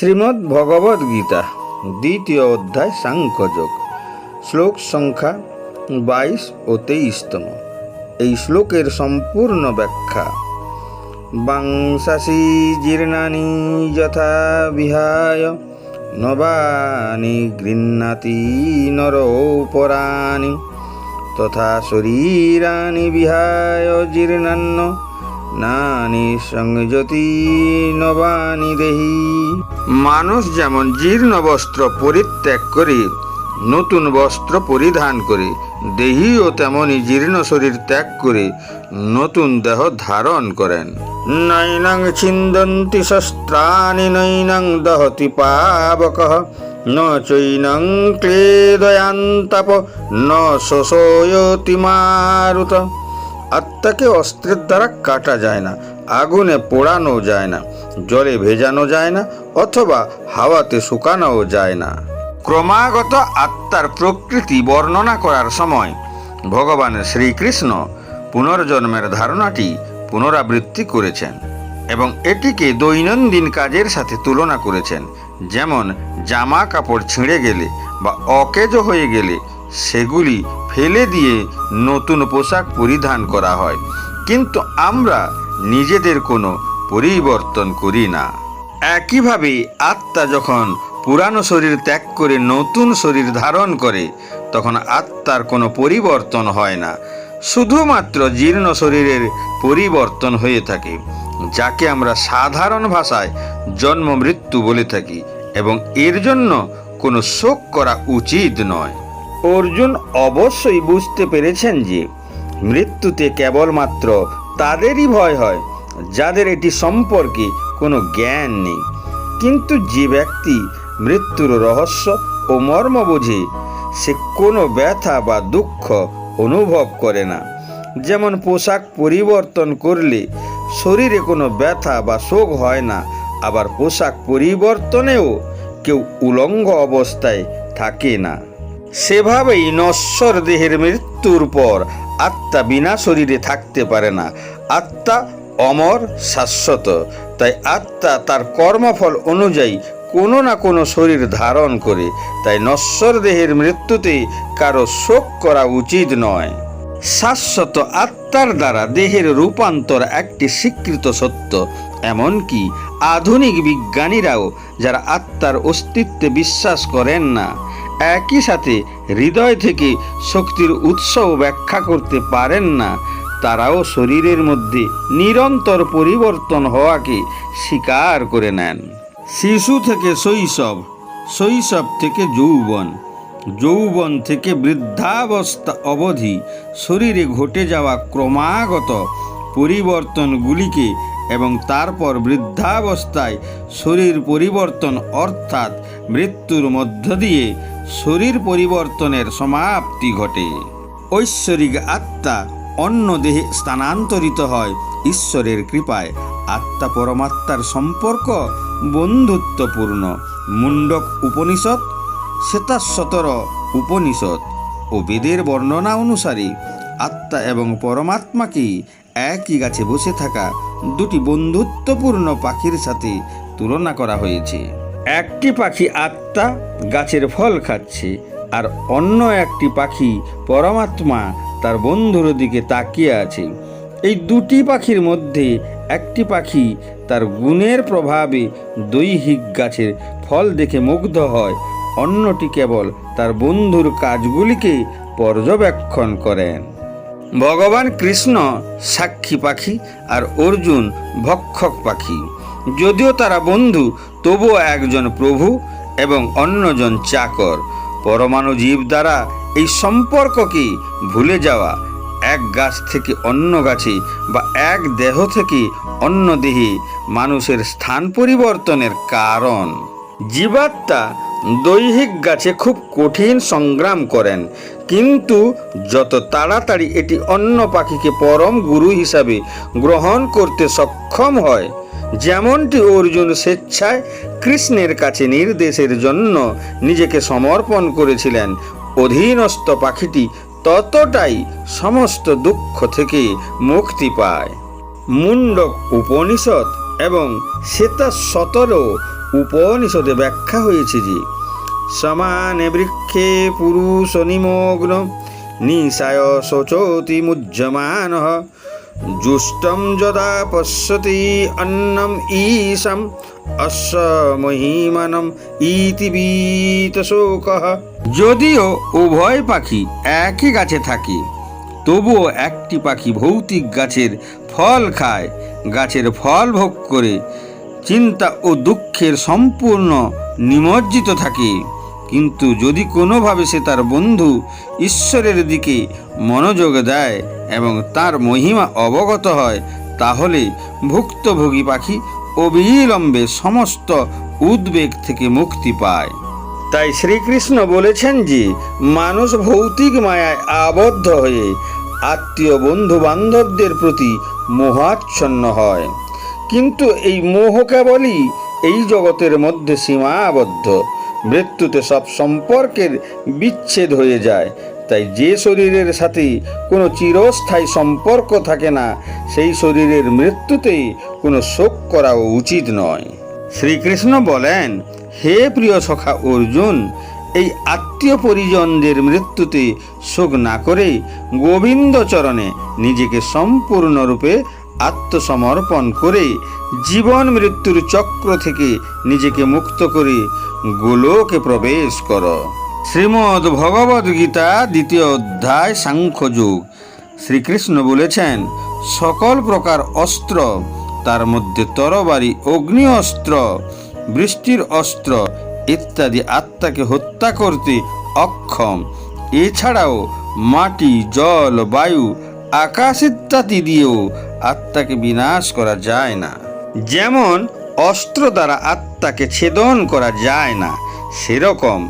শ্রীমদ্ ভগবদ গীতা দ্বিতীয় অধ্যায়, সাংখ্যযোগ, শ্লোক সংখ্যা বাইশ ও তেইশতম। এই শ্লোকের সম্পূর্ণ ব্যাখ্যা বাংশাসি জীর্ণানি যথা বিহায়, নবানি গৃহ্ণাতি নরোপরাণি, তথা শরীরানি বিহায় জীর্ণান্ন। নানি সংযতি নবানি দেহি। মানুষ যেমন জীর্ণ বস্ত্র পরিত্যাগ করে, নতুন বস্ত্র পরিধান করে, দেহিও তেমনি জীর্ণ শরীর ত্যাগ করে, নতুন দেহ ধারণ করেন। নৈনং ছিন্দন্তি শস্ত্রাণি, নৈনং দহতি পাবক, ন চৈনং ক্লেদয়ান্তপ, ন শোষয়তি মারুত। আত্মাকে অস্ত্রের দ্বারা কাটা যায় না, আগুনে পোড়ানো যায় না, জলে ভেজানো যায় না, অথবা হাওয়াতে শুকানোও যায় না। ক্রমাগত আত্মার প্রকৃতি বর্ণনা করার সময় ভগবান শ্রীকৃষ্ণ পুনর্জন্মের ধারণাটি পুনরাবৃত্তি করেছেন এবং এটিকে দৈনন্দিন কাজের সাথে তুলনা করেছেন। যেমন জামা কাপড় ছিঁড়ে গেলে বা অকেজ হয়ে গেলে সেগুলি ফেলে দিয়ে নতুন পোশাক পরিধান করা হয়। কিন্তু আমরা নিজেদের কোনো পরিবর্তন করি না। একইভাবে আত্মা যখন পুরানো শরীর ত্যাগ করে নতুন শরীর ধারণ করে, তখন আত্মার কোনো পরিবর্তন হয় না। শুধুমাত্র জীর্ণ শরীরের পরিবর্তন হয়ে থাকে, যাকে আমরা সাধারণ ভাষায় জন্ম মৃত্যু বলে থাকি এবং এর জন্য কোনো শোক করা উচিত নয়। অর্জুন অবশ্যই বুঝতে পেরেছেন যে মৃত্যুতে কেবলমাত্র তাদেরই ভয় হয়, যাদের এটি সম্পর্কে কোনো জ্ঞান নেই। কিন্তু যে ব্যক্তি মৃত্যুর রহস্য ও মর্ম বোঝে, সে কোনো ব্যথা বা দুঃখ অনুভব করে না। যেমন পোশাক পরিবর্তন করলে শরীরে কোনো ব্যথা বা শোক হয় না, আবার পোশাক পরিবর্তনেও কেউ উলঙ্গ অবস্থায় থাকে না। সেভাবেই নশ্বর দেহের মৃত্যুর পর আত্মা বিনা শরীরে থাকতে পারে না। আত্মা অমর, শাশ্বত। তাই আত্মা তার কর্মফল অনুযায়ী কোনো না কোনো শরীর ধারণ করে। তাই নশ্বর দেহের মৃত্যুতে কারও শোক করা উচিত নয়। শাশ্বত আত্মার দ্বারা দেহের রূপান্তর একটি স্বীকৃত সত্য। এমনকি আধুনিক বিজ্ঞানীরাও যারা আত্মার অস্তিত্বে বিশ্বাস করেন না একই সাথে হৃদয় থেকে শক্তির উৎসও ব্যাখ্যা করতে পারেন না। তারাও শরীরের মধ্যে নিরন্তর পরিবর্তন হওয়াকে স্বীকার করে নেন। শিশু থেকে শৈশব শৈশব থেকে যৌবন যৌবন থেকে বৃদ্ধাবস্থা অবধি শরীরে ঘটে যাওয়া ক্রমাগত পরিবর্তনগুলিকে এবং তারপর বৃদ্ধাবস্থায় শরীর পরিবর্তন অর্থাৎ মৃত্যুর মধ্য দিয়ে শরীর পরিবর্তনের সমাপ্তি ঘটে। ঐশ্বরিক আত্মা অন্য দেহে স্থানান্তরিত হয় ঈশ্বরের কৃপায়। আত্মা পরমাত্মার সম্পর্ক বন্ধুত্বপূর্ণ। মুন্ডক উপনিষদ শ্বেতাশতর উপনিষদ ও বেদের বর্ণনা অনুসারে আত্মা এবং পরমাত্মাকে একই গাছে বসে থাকা দুটি বন্ধুত্বপূর্ণ পাখির সাথে তুলনা করা হয়েছে। একটি পাখি আত্মা, গাছের ফল খাচ্ছে, আর অন্য একটি পাখি পরমাত্মা তার বন্ধুর দিকে তাকিয়ে আছে। এই দুটি পাখির মধ্যে একটি পাখি তার গুণের প্রভাবে দৈহিক গাছের ফল দেখে মুগ্ধ হয়, অন্যটি কেবল তার বন্ধুর কাজগুলিকে পর্যবেক্ষণ করেন। ভগবান কৃষ্ণ সাক্ষী পাখি আর অর্জুন ভক্ষক পাখি। যদিও তারা বন্ধু, তবুও একজন প্রভু এবং অন্যজন চাকর। পরমাণু জীব দ্বারা এই সম্পর্ককে ভুলে যাওয়া? এক গাছ থেকে অন্য গাছে বা এক দেহ থেকে অন্য দেহে মানুষের স্থান পরিবর্তনের কারণ। জীবাত্মা দৈহিক গাছে খুব কঠিন সংগ্রাম করেন, কিন্তু যত তাড়াতাড়ি এটি অন্য পাখিকে পরম গুরু হিসাবে গ্রহণ করতে সক্ষম হয় যেমনটি অর্জুন স্বেচ্ছায় কৃষ্ণের কাছে নির্দেশের জন্য নিজেকে সমর্পণ করেছিলেন, অধীনস্থ পাখিটি ততটাই সমস্ত দুঃখ থেকে মুক্তি পায়। মুন্ডক উপনিষদ এবং শ্বেতা সতর উপনিষদে ব্যাখ্যা হয়েছে যে, সমানে বৃক্ষে পুরুষ নিমগ্ন, নিশায় শোচতি মুজ্জমান জুষ্টম যদা পশ্যতি অন্নম ঈশম অশ্ব মহিমানম ইতিবীত শোকঃ যদিও উভয় পাখি একই গাছে থাকে, তবুও একটি পাখি ভৌতিক গাছের ফল খায়, গাছের ফল ভোগ করে চিন্তা ও দুঃখের সম্পূর্ণ নিমজ্জিত থাকে। কিন্তু যদি কোনোভাবে সে তার বন্ধু ঈশ্বরের দিকে মনোযোগ দেয় এবং তার মহিমা অবগত হয়, তাহলে ভুক্তভোগী পাখি অবিলম্বে সমস্ত উদ্বেগ থেকে মুক্তি পায়। তাই শ্রীকৃষ্ণ বলেছেন যে, মানুষ ভৌতিক মায়ায় আবদ্ধ হয়ে আত্মীয় বন্ধু বান্ধবদের প্রতি মোহাচ্ছন্ন হয়। কিন্তু এই মোহ কেবলই এই জগতের মধ্যে সীমাবদ্ধ। মৃত্যুতে সব সম্পর্কের বিচ্ছেদ হয়ে যায়। তাই যে শরীরের সাথে কোনো চিরস্থায়ী সম্পর্ক থাকে না, সেই শরীরের মৃত্যুতেই কোনো শোক করাও উচিত নয়। শ্রীকৃষ্ণ বলেন, হে প্রিয় সখা অর্জুন, এই আত্মীয় পরিজনদের মৃত্যুতে শোক না করে গোবিন্দ চরণে নিজেকে সম্পূর্ণরূপে আত্মসমর্পণ করে জীবন মৃত্যুর চক্র থেকে নিজেকে মুক্ত করে। গোলোকে প্রবেশ কর। শ্রীমদ্ ভগবদ গীতা দ্বিতীয় অধ্যায় সাংখ্যযুগ শ্রীকৃষ্ণ বলেছেন, সকল প্রকার অস্ত্র, তার মধ্যে তরবারি, অগ্নি অস্ত্র, বৃষ্টির অস্ত্র, ইত্যাদি আত্মাকে হত্যা করতে অক্ষম। এছাড়াও মাটি, জল, বায়ু, আকাশ ইত্যাদি দিয়েও আত্মাকে বিনাশ করা যায় না। যেমন অস্ত্র দ্বারা আত্মাকে ছেদন করা যায় না, সেরকম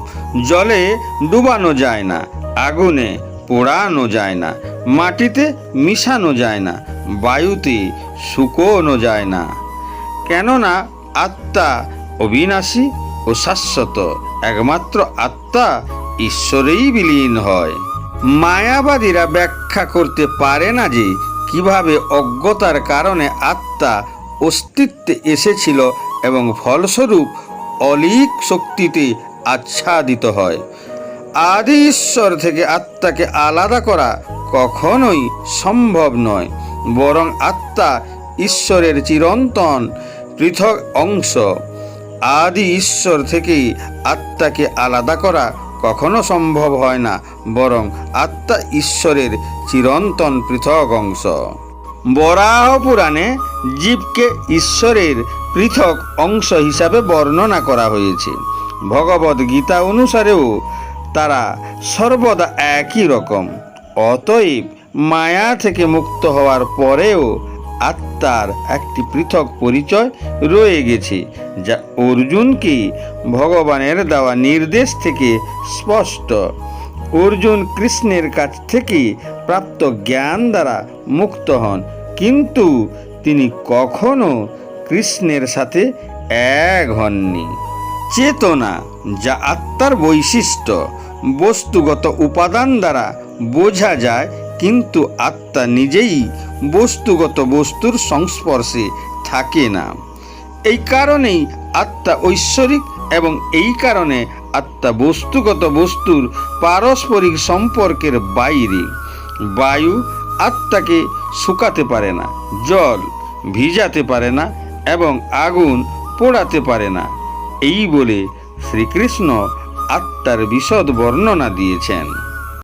জলে ডুবানো যায় না, আগুনে পোড়ানো যায় না, মাটিতে মিশানো যায় না, বায়ুতে শুকোনো যায় না। কেননা আত্মা অবিনাশী ও শাশ্বত, একমাত্র আত্মা ঈশ্বরেই বিলীন হয়। মায়াবাদীরা ব্যাখ্যা করতে পারে না যে কীভাবে অজ্ঞতার কারণে আত্মা অস্তিত্বে এসেছিল এবং ফলস্বরূপ অলিক শক্তিতে আচ্ছাদিত হয়। আদি ঈশ্বর থেকে আত্মাকে আলাদা করা কখনোই সম্ভব নয়, বরং আত্মা ঈশ্বরের চিরন্তন পৃথক অংশ। আদি ঈশ্বর থেকেই আত্মাকে আলাদা করা কখনো সম্ভব হয় না, বরং আত্মা ঈশ্বরের চিরন্তন পৃথক অংশ। বরাহ পুরাণে জীবকে ঈশ্বরের পৃথক অংশ হিসাবে বর্ণনা করা হয়েছে। ভগবদ গীতা অনুসারেও তারা সর্বদা একই রকম, অতএব মায়া থেকে মুক্ত হওয়ার পরেও আত্মার একটি পৃথক পরিচয় রয়ে গেছে, যা অর্জুনকে ভগবানের দেওয়া নির্দেশ থেকে স্পষ্ট। অর্জুন কৃষ্ণের কাছ থেকে প্রাপ্ত জ্ঞান দ্বারা মুক্ত হন, কিন্তু তিনি কখনো কৃষ্ণের সাথে এক হননি। চেতনা, যা আত্মার বৈশিষ্ট্য, বস্তুগত উপাদান দ্বারা বোঝা যায় কিন্তু আত্মা নিজেই বস্তুগত বস্তুর সংস্পর্শে থাকে না। এই কারণেই আত্মা ঐশ্বরিক এবং এই কারণে আত্মা বস্তুগত বস্তুর পারস্পরিক সম্পর্কের বাইরে। বায়ু আত্মাকে শুকাতে পারে না, জল ভিজাতে পারে না এবং আগুন পোড়াতে পারে না। এই বলে শ্রীকৃষ্ণ আত্মার বিশদ বর্ণনা দিয়েছেন।